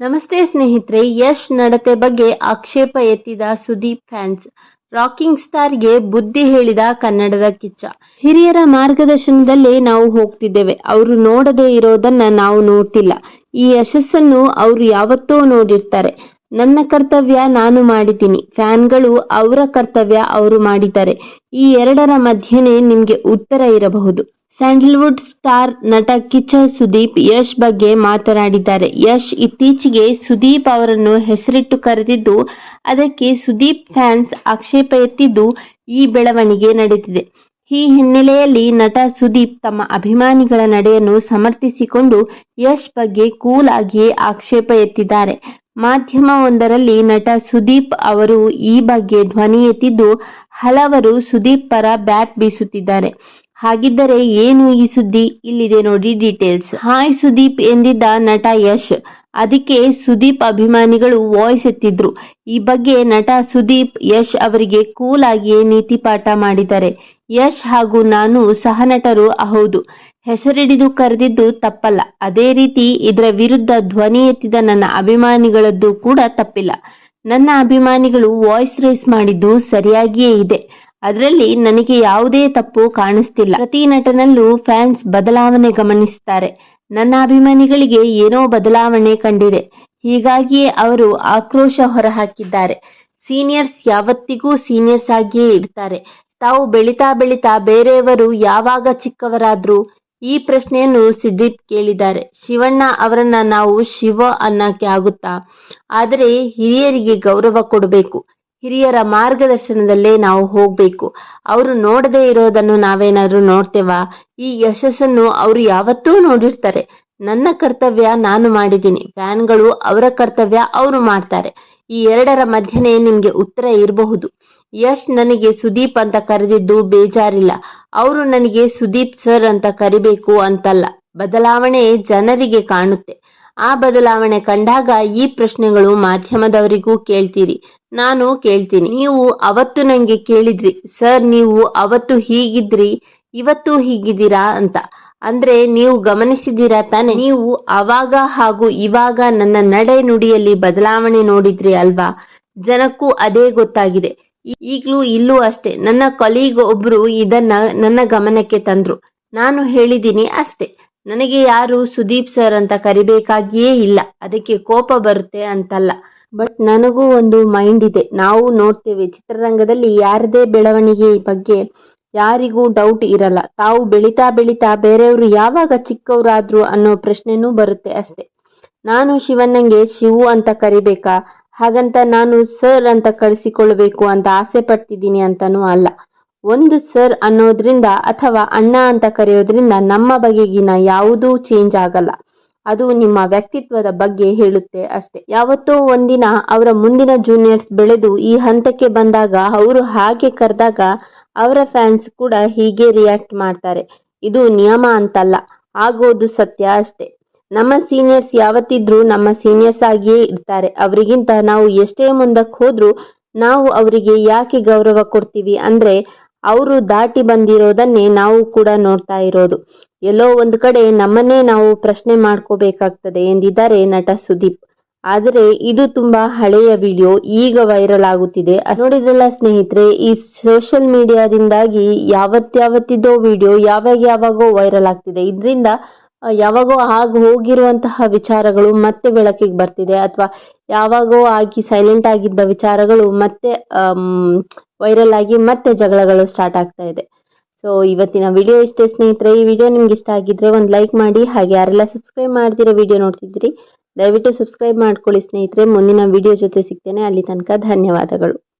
ನಮಸ್ತೆ ಸ್ನೇಹಿತರೆ, ಯಶ್ ನಡತೆ ಬಗ್ಗೆ ಆಕ್ಷೇಪ ಎತ್ತಿದ ಸುದೀಪ್ ಫ್ಯಾನ್ಸ್. ರಾಕಿಂಗ್ ಸ್ಟಾರ್ಗೆ ಬುದ್ಧಿ ಹೇಳಿದ ಕನ್ನಡದ ಕಿಚ್ಚ. ಹಿರಿಯರ ಮಾರ್ಗದರ್ಶನದಲ್ಲೇ ನಾವು ಹೋಗ್ತಿದ್ದೇವೆ. ಅವರು ನೋಡದೇ ಇರೋದನ್ನ ನಾವು ನೋಡ್ತಿಲ್ಲ. ಈ ಯಶಸ್ಸನ್ನು ಅವರು ಯಾವತ್ತೋ ನೋಡಿರ್ತಾರೆ. ನನ್ನ ಕರ್ತವ್ಯ ನಾನು ಮಾಡಿದ್ದೀನಿ. ಫ್ಯಾನ್ಗಳು ಅವರ ಕರ್ತವ್ಯ ಅವರು ಮಾಡಿದ್ದಾರೆ. ಈ ಎರಡರ ಮಧ್ಯೆನೇ ನಿಮ್ಗೆ ಉತ್ತರ ಇರಬಹುದು. ಸ್ಯಾಂಡಲ್ವುಡ್ ಸ್ಟಾರ್ ನಟ ಕಿಚ್ಚ ಸುದೀಪ್ ಯಶ್ ಬಗ್ಗೆ ಮಾತನಾಡಿದ್ದಾರೆ. ಯಶ್ ಇತ್ತೀಚೆಗೆ ಸುದೀಪ್ ಅವರನ್ನು ಹೆಸರಿಟ್ಟು ಕರೆದಿದ್ದು, ಅದಕ್ಕೆ ಸುದೀಪ್ ಫ್ಯಾನ್ಸ್ ಆಕ್ಷೇಪ ಎತ್ತಿದ್ದು ಈ ಬೆಳವಣಿಗೆ ನಡೆದಿದೆ. ಈ ಹಿನ್ನೆಲೆಯಲ್ಲಿ ನಟ ಸುದೀಪ್ ತಮ್ಮ ಅಭಿಮಾನಿಗಳ ನಡೆಯನ್ನು ಸಮರ್ಥಿಸಿಕೊಂಡು ಯಶ್ ಬಗ್ಗೆ ಕೂಲ್ ಆಗಿಯೇ ಆಕ್ಷೇಪ ಎತ್ತಿದ್ದಾರೆ. ಮಾಧ್ಯಮವೊಂದರಲ್ಲಿ ನಟ ಸುದೀಪ್ ಅವರು ಈ ಬಗ್ಗೆ ಧ್ವನಿ ಎತ್ತಿದ್ದು, ಹಲವರು ಸುದೀಪ್ ಪರ ಬ್ಯಾಟ್ ಬೀಸುತ್ತಿದ್ದಾರೆ. ಹಾಗಿದ್ದರೆ ಏನು ಈ ಸುದ್ದಿ? ಇಲ್ಲಿದೆ ನೋಡಿ ಡೀಟೇಲ್ಸ್. ಹಾಯ್ ಸುದೀಪ್ ಎಂದಿದ್ದ ನಟ ಯಶ್. ಅದಕ್ಕೆ ಸುದೀಪ್ ಅಭಿಮಾನಿಗಳು ವಾಯ್ಸ್ ಎತ್ತಿದ್ರು. ಈ ಬಗ್ಗೆ ನಟ ಸುದೀಪ್ ಯಶ್ ಅವರಿಗೆ ಕೂಲ್ ಆಗಿಯೇ ನೀತಿ ಪಾಠ ಮಾಡಿದ್ದಾರೆ. ಯಶ್ ಹಾಗೂ ನಾನು ಸಹನಟರು ಹೌದು. ಹೆಸರಿಡಿದು ಕರೆದಿದ್ದು ತಪ್ಪಲ್ಲ. ಅದೇ ರೀತಿ ಇದರ ವಿರುದ್ಧ ಧ್ವನಿ ಎತ್ತಿದ ನನ್ನ ಅಭಿಮಾನಿಗಳದ್ದು ಕೂಡ ತಪ್ಪಿಲ್ಲ. ನನ್ನ ಅಭಿಮಾನಿಗಳು ವಾಯ್ಸ್ ರೇಸ್ ಮಾಡಿದ್ದು ಸರಿಯಾಗಿಯೇ ಇದೆ. ಅದರಲ್ಲಿ ನನಗೆ ಯಾವುದೇ ತಪ್ಪು ಕಾಣಿಸ್ತಿಲ್ಲ. ಪ್ರತಿ ನಟನಲ್ಲೂ ಫ್ಯಾನ್ಸ್ ಬದಲಾವಣೆ ಗಮನಿಸುತ್ತಾರೆ ನನ್ನ ಅಭಿಮಾನಿಗಳಿಗೆ ಏನೋ ಬದಲಾವಣೆ ಕಂಡಿದೆ. ಹೀಗಾಗಿಯೇ ಅವರು ಆಕ್ರೋಶ ಹೊರಹಾಕಿದ್ದಾರೆ. ಸೀನಿಯರ್ಸ್ ಯಾವತ್ತಿಗೂ ಸೀನಿಯರ್ಸ್ ಆಗಿಯೇ ಇರ್ತಾರೆ. ತಾವು ಬೆಳಿತಾ ಬೆಳಿತಾ ಬೇರೆಯವರು ಯಾವಾಗ ಚಿಕ್ಕವರಾದ್ರು ಈ ಪ್ರಶ್ನೆಯನ್ನು ಸಿದ್ದೀಪ್ ಕೇಳಿದ್ದಾರೆ. ಶಿವಣ್ಣ ಅವರನ್ನ ನಾವು ಶಿವ ಅನ್ನಕ್ಕೆ ಆಗುತ್ತಾ? ಆದರೆ ಹಿರಿಯರಿಗೆ ಗೌರವ ಕೊಡಬೇಕು. ಹಿರಿಯರ ಮಾರ್ಗದರ್ಶನದಲ್ಲೇ ನಾವು ಹೋಗಬೇಕು. ಅವರು ನೋಡದೇ ಇರೋದನ್ನು ನಾವೇನಾದರೂ ನೋಡ್ತೇವಾ? ಈ ಯಶಸ್ಸನ್ನು ಅವರು ಯಾವತ್ತೂ ನೋಡಿರ್ತಾರೆ. ನನ್ನ ಕರ್ತವ್ಯ ನಾನು ಮಾಡಿದ್ದೀನಿ. ಫ್ಯಾನ್ಗಳು ಅವರ ಕರ್ತವ್ಯ ಅವರು ಮಾಡ್ತಾರೆ. ಈ ಎರಡರ ಮಧ್ಯನೇ ನಿಮ್ಗೆ ಉತ್ತರ ಇರಬಹುದು. ಯಶ್ ನನಗೆ ಸುದೀಪ್ ಅಂತ ಕರೆದಿದ್ದು ಬೇಜಾರಿಲ್ಲ. ಅವರು ನನಗೆ ಸುದೀಪ್ ಸರ್ ಅಂತ ಕರಿಬೇಕು ಅಂತಲ್ಲ. ಬದಲಾವಣೆ ಜನರಿಗೆ ಕಾಣುತ್ತೆ. ಆ ಬದಲಾವಣೆ ಕಂಡಾಗ ಈ ಪ್ರಶ್ನೆಗಳು ಮಾಧ್ಯಮದವರಿಗೂ ಕೇಳ್ತೀರಿ. ನಾನು ಕೇಳ್ತೀನಿ. ನೀವು ಅವತ್ತು ನನಗೆ ಕೇಳಿದ್ರಿ. ಸರ್, ನೀವು ಅವತ್ತು ಹೀಗಿದ್ರಿ, ಇವತ್ತು ಹೀಗಿದ್ದೀರಾ ಅಂತ. ಅಂದ್ರೆ ನೀವು ಗಮನಿಸಿದ್ದೀರಾ ತಾನೆ? ನೀವು ಅವಾಗ ಹಾಗೂ ಇವಾಗ ನನ್ನ ನಡೆ ನುಡಿಯಲ್ಲಿ ಬದಲಾವಣೆ ನೋಡಿದ್ರಿ ಅಲ್ವಾ? ಜನಕ್ಕೂ ಅದೇ ಗೊತ್ತಾಗಿದೆ. ಈಗಲೂ ಇಲ್ಲೂ ಅಷ್ಟೇ. ನನ್ನ ಕೊಲೀಗ್ ಒಬ್ರು ಇದನ್ನ ನನ್ನ ಗಮನಕ್ಕೆ ತಂದ್ರು. ನಾನು ಹೇಳಿದ್ದೀನಿ ಅಷ್ಟೇ. ನನಗೆ ಯಾರು ಸುದೀಪ್ ಸರ್ ಅಂತ ಕರಿಬೇಕಾಗಿಯೇ ಇಲ್ಲ. ಅದಕ್ಕೆ ಕೋಪ ಬರುತ್ತೆ ಅಂತಲ್ಲ. ಬಟ್ ನನಗೂ ಒಂದು ಮೈಂಡ್ ಇದೆ. ನಾವು ನೋಡ್ತೇವೆ ಚಿತ್ರರಂಗದಲ್ಲಿ ಯಾರದೇ ಬೆಳವಣಿಗೆ ಬಗ್ಗೆ ಯಾರಿಗೂ ಡೌಟ್ ಇರಲ್ಲ. ತಾವು ಬೆಳೀತಾ ಬೆಳೀತಾ ಬೇರೆಯವರು ಯಾವಾಗ ಚಿಕ್ಕವರಾದ್ರು ಅನ್ನೋ ಪ್ರಶ್ನೆನೂ ಬರುತ್ತೆ ಅಷ್ಟೇ. ನಾನು ಶಿವನಂಗೆ ಶಿವು ಅಂತ ಕರಿಬೇಕಾ? ಹಾಗಂತ ನಾನು ಸರ್ ಅಂತ ಕಳಿಸಿಕೊಳ್ಬೇಕು ಅಂತ ಆಸೆ ಪಡ್ತಿದ್ದೀನಿ ಅಂತನೂ ಅಲ್ಲ. ಒಂದು ಸರ್ ಅನ್ನೋದ್ರಿಂದ ಅಥವಾ ಅಣ್ಣ ಅಂತ ಕರೆಯೋದ್ರಿಂದ ನಮ್ಮ ಬಗೆಗಿನ ಯಾವುದೂ ಚೇಂಜ್ ಆಗಲ್ಲ. ಅದು ನಿಮ್ಮ ವ್ಯಕ್ತಿತ್ವದ ಬಗ್ಗೆ ಹೇಳುತ್ತೆ ಅಷ್ಟೆ. ಯಾವತ್ತೋ ಒಂದಿನ ಅವರ ಮುಂದಿನ ಜೂನಿಯರ್ಸ್ ಬೆಳೆದು ಈ ಹಂತಕ್ಕೆ ಬಂದಾಗ ಅವರು ಹಾಗೆ ಕರೆದಾಗ ಅವರ ಫ್ಯಾನ್ಸ್ ಕೂಡ ಹೀಗೆ ರಿಯಾಕ್ಟ್ ಮಾಡ್ತಾರೆ. ಇದು ನಿಯಮ ಅಂತಲ್ಲ, ಆಗೋದು ಸತ್ಯ ಅಷ್ಟೇ. ನಮ್ಮ ಸೀನಿಯರ್ಸ್ ಯಾವತ್ತಿದ್ರೂ ನಮ್ಮ ಸೀನಿಯರ್ಸ್ ಆಗಿಯೇ ಇರ್ತಾರೆ. ಅವರಿಗಿಂತ ನಾವು ಎಷ್ಟೇ ಮುಂದಕ್ಕೆ ಹೋದ್ರೂ ನಾವು ಅವರಿಗೆ ಯಾಕೆ ಗೌರವ ಕೊಡ್ತೀವಿ ಅಂದ್ರೆ ಅವರು ದಾಟಿ ಬಂದಿರೋದನ್ನೇ ನಾವು ಕೂಡ ನೋಡ್ತಾ ಇರೋದು. ಎಲ್ಲೋ ಒಂದು ಕಡೆ ನಮ್ಮನ್ನೇ ನಾವು ಪ್ರಶ್ನೆ ಮಾಡ್ಕೋಬೇಕಾಗ್ತದೆ ಎಂದಿದ್ದಾರೆ ನಟ ಸುದೀಪ್. ಆದರೆ ಇದು ತುಂಬಾ ಹಳೆಯ ವಿಡಿಯೋ, ಈಗ ವೈರಲ್ ಆಗುತ್ತಿದೆ. ನೋಡಿದ್ರಲ್ಲ ಸ್ನೇಹಿತರೆ, ಈ ಸೋಷಿಯಲ್ ಮೀಡಿಯಾದಿಂದಾಗಿ ಯಾವತ್ತಾವತ್ತಿದ್ದೋ ವಿಡಿಯೋ ಯಾವಾಗ ಯಾವಾಗೋ ವೈರಲ್ ಆಗ್ತಿದೆ. ಇದರಿಂದ ಯಾವಾಗೋ ಆಗ ಹೋಗಿರುವಂತಹ ವಿಚಾರಗಳು ಮತ್ತೆ ಬೆಳಕಿಗೆ ಬರ್ತಿದೆ. ಅಥವಾ ಯಾವಾಗೋ ಆಗಿ ಸೈಲೆಂಟ್ ಆಗಿದ್ದ ವಿಚಾರಗಳು ಮತ್ತೆ ವೈರಲ್ ಆಗಿ ಮತ್ತೆ ಜಗಳಗಳು ಸ್ಟಾರ್ಟ್ ಆಗ್ತಾ ಇದೆ. ಸೊ ಇವತ್ತಿನ ವಿಡಿಯೋ ಇಷ್ಟೇ ಸ್ನೇಹಿತರೆ. ಈ ವಿಡಿಯೋ ನಿಮ್ಗೆ ಇಷ್ಟ ಆಗಿದ್ರೆ ಒಂದು ಲೈಕ್ ಮಾಡಿ, ಹಾಗೆ ಯಾರೆಲ್ಲ ಸಬ್ಸ್ಕ್ರೈಬ್ ಮಾಡ್ತಿರೋ ವಿಡಿಯೋ ನೋಡ್ತಿದ್ರಿ ದಯವಿಟ್ಟು ಸಬ್ಸ್ಕ್ರೈಬ್ ಮಾಡ್ಕೊಳ್ಳಿ ಸ್ನೇಹಿತರೆ. ಮುಂದಿನ ವಿಡಿಯೋ ಜೊತೆ ಸಿಗ್ತೇನೆ. ಅಲ್ಲಿ ತನಕ ಧನ್ಯವಾದಗಳು.